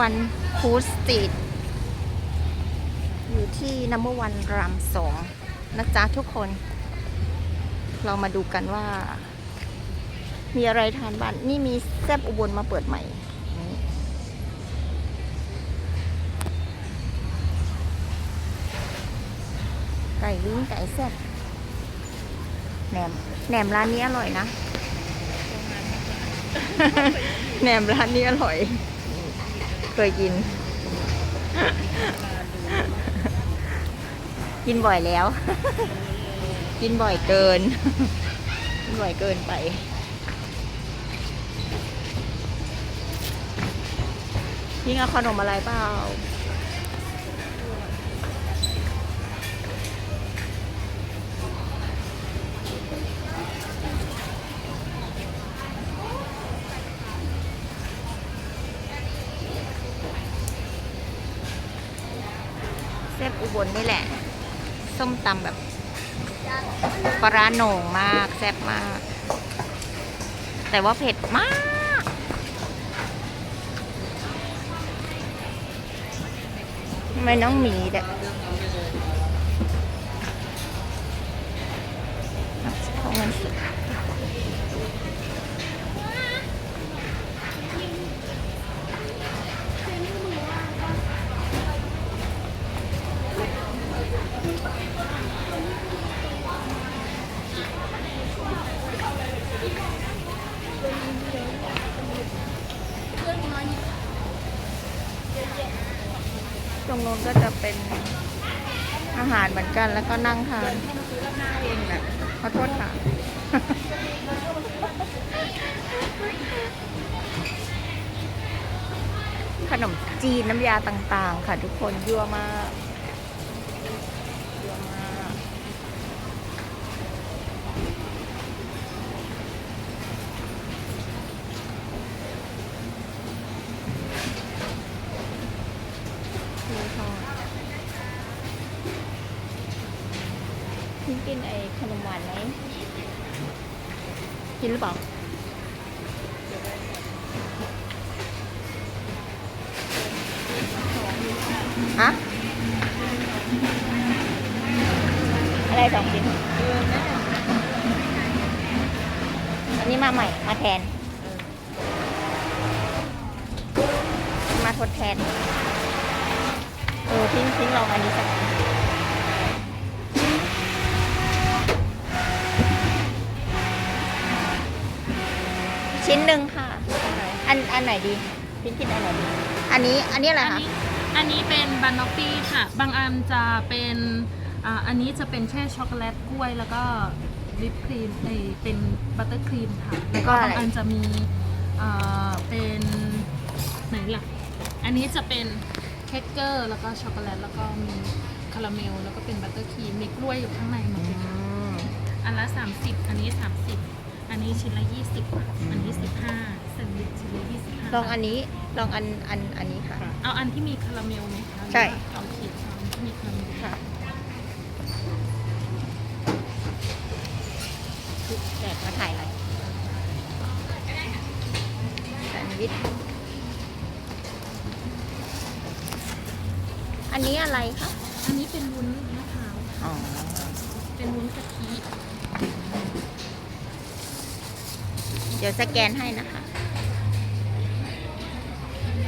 วันคูสตรีทอยู่ที่นัมเบอร์วันรามสองนะจ๊ะทุกคน เรามาดูกันว่า มีอะไรทานบ้างนี่มีแซบอุบลมาเปิดใหม่ไก่ลิ้นไก่แซบแหนมแหนมร้านนี้อร่อยนะแหนมร้านนี้อร่อย เคยกิน กินบ่อยแล้ว กินบ่อยเกิน กินบ่อยเกินไป ยิงเอาขนมอะไรเปล่า อุบลนี่แหละ ส้มตำแบบปลาราโหน่งมาก แซ่บมาก แต่ว่าเผ็ดมากทำไมน้องหมีเด็กเอาเงินสด ตรงโน้นก็จะเป็นอาหารเหมือนกันแล้วก็นั่งทานเองแหละขอโทษค่ะ ขนมจีนน้ำยาต่างๆ ค่ะทุกคนยั่วมาก กินไอ้ขนมหวานไหมกินหรือเปล่าฮะอะไรสองชิ้นอันนี้มาใหม่ มาแทน มาทดแทน เออทิ้งทิ้งลองอันนี้สัก ชิ้นหนึ่งค่ะ อันอันไหนดีชิ้นกินอันไหนดี อันนี้อันนี้อะไรอันคะ นี้อันนี้เป็นบานอฟฟี่ค่ะ บางอันจะเป็นอ่าอันนี้จะเป็นแค่ช็อกโกแลตกล้วยแล้วก็วิปครีมเอยเป็นบัตเตอร์ครีมค่ะ แล้วก็บางอันจะมีอ่าเป็นไหนล่ะ อันนี้จะเป็นเค้กเกอร์แล้วก็ช็อกโกแลตแล้วก็มีคาราเมลแล้วก็เป็นบัตเตอร์ครีมมีกล้วยอยู่ข้างในหมดเลยค่ะมอันละ 30 อันนี้ 30 อันนี้ชิ้นละ20บาทอันนี้15แซนด์วิชชิ้นละ25ลองอันนี้ลองอันอันอันนี้ค่ะค่ะ เอาอันที่มีคาราเมลไหมคะใช่หรือว่าเอาขีดเอาอันที่มีคาราเมลค่ะแดดมาถ่ายอะไรแซนด์วิชอันนี้อะไรคะ อันนี้เป็นวุ้นมะพร้าว อ๋อ เป็นวุ้นกะทิ เดี๋ยวสแกนให้นะคะ